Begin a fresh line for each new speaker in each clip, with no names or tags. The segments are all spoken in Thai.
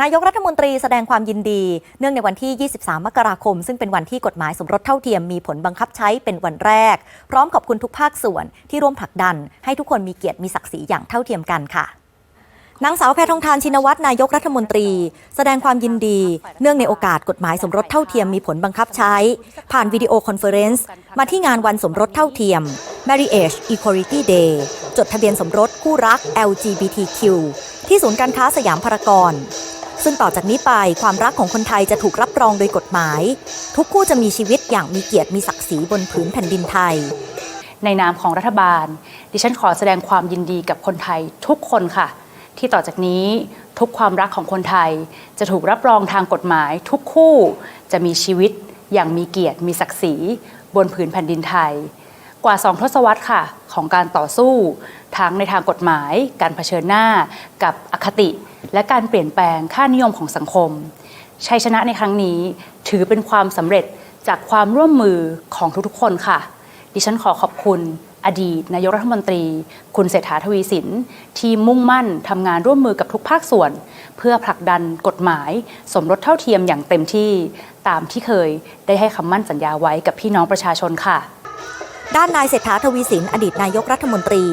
นายกรัฐมนตรีแสดงความยินดี เนื่องในวันที่ 23 มกราคม ซึ่งเป็นวันที่กฎหมายสมรสเท่าเทียมมีผลบังคับใช้เป็นวันแรก พร้อมขอบคุณทุกภาคส่วนที่ร่วมผลักดัน ให้ทุกคนมีเกียรติมีศักดิ์ศรีอย่างเท่าเทียมกันค่ะนางสาวแพทองทานชินวัตรนายกรัฐมนตรี แสดงความยินดี เนื่องในโอกาสกฎหมายสมรสเท่าเทียมมีผลบังคับใช้ ผ่านวิดีโอคอนเฟอเรนซ์มาที่งานวันสมรสเท่าเทียม Marriage Equality Day จดทะเบียนสมรสคู่รัก LGBTQ ที่ศูนย์การค้าสยามพารากอน ซึ่งต่อจากนี้ไปความรักของคนไทยจะถูกรับรองโดยกฎหมาย ทุกคู่จะมีชีวิตอย่างมีเกียรติมีศักดิ์ศรีบนผืนแผ่นดินไทย
ในนามของรัฐบาล ดิฉันขอแสดงความยินดีกับคนไทยทุกคนค่ะ ที่ต่อจากนี้ทุกความรักของคนไทย จะถูกรับรองทางกฎหมาย ทุกคู่จะมีชีวิตอย่างมีเกียรติมีศักดิ์ศรีบนผืนแผ่นดินไทย กว่าสองทศวรรษค่ะ ของการต่อสู้ ทั้งในทางกฎหมาย การเผชิญหน้า กับอคติ และการเปลี่ยนแปลงค่านิยมของสังคม ชัยชนะในครั้งนี้ถือเป็นความสำเร็จจากความร่วมมือของทุกๆ คนค่ะ ดิฉันขอขอบคุณอดีตนายกรัฐมนตรี คุณเศรษฐาทวีสิน ที่มุ่งมั่นทำงานร่วมมือกับทุกภาคส่วน เพื่อผลักดันกฎหมาย สมรสเท่าเทียมอย่างเต็มที่ ตามที่เคยได้ให้คำมั่นสัญญาไว้กับพี่น้องประชาชนค่ะ
ด้านนายเศรษฐาทวีสินอดีตนายกรัฐมนตรี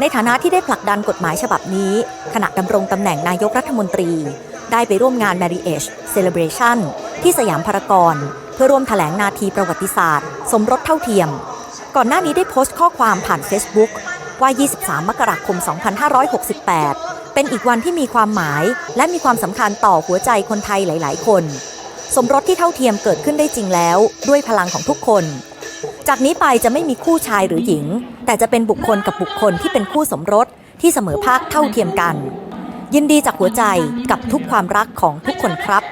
ในฐานะที่ได้ผลักดันกฎหมายฉบับนี้ ขณะดำรงตำแหน่งนายกรัฐมนตรี ได้ไปร่วมงาน Marriage Celebration ที่สยามพารากอนเพื่อร่วมแถลงนาทีประวัติศาสตร์ สมรสเท่าเทียม ก่อนหน้านี้ได้โพสต์ข้อความผ่าน Facebook ว่า 23 มกราคม 2568 เป็นอีกวันที่มีความหมายและมีความสำคัญต่อหัวใจคนไทยหลาย ๆ คน สมรสที่เท่าเทียมเกิดขึ้นได้จริงแล้ว ด้วยพลังของทุกคน จากนี้ไปจะไม่มีคู่ชายหรือหญิง แต่จะเป็นบุคคลกับบุคคลที่เป็นคู่สมรสที่เสมอภาคเท่าเทียมกัน ยินดีจากหัวใจกับทุกความรักของทุกคนครับ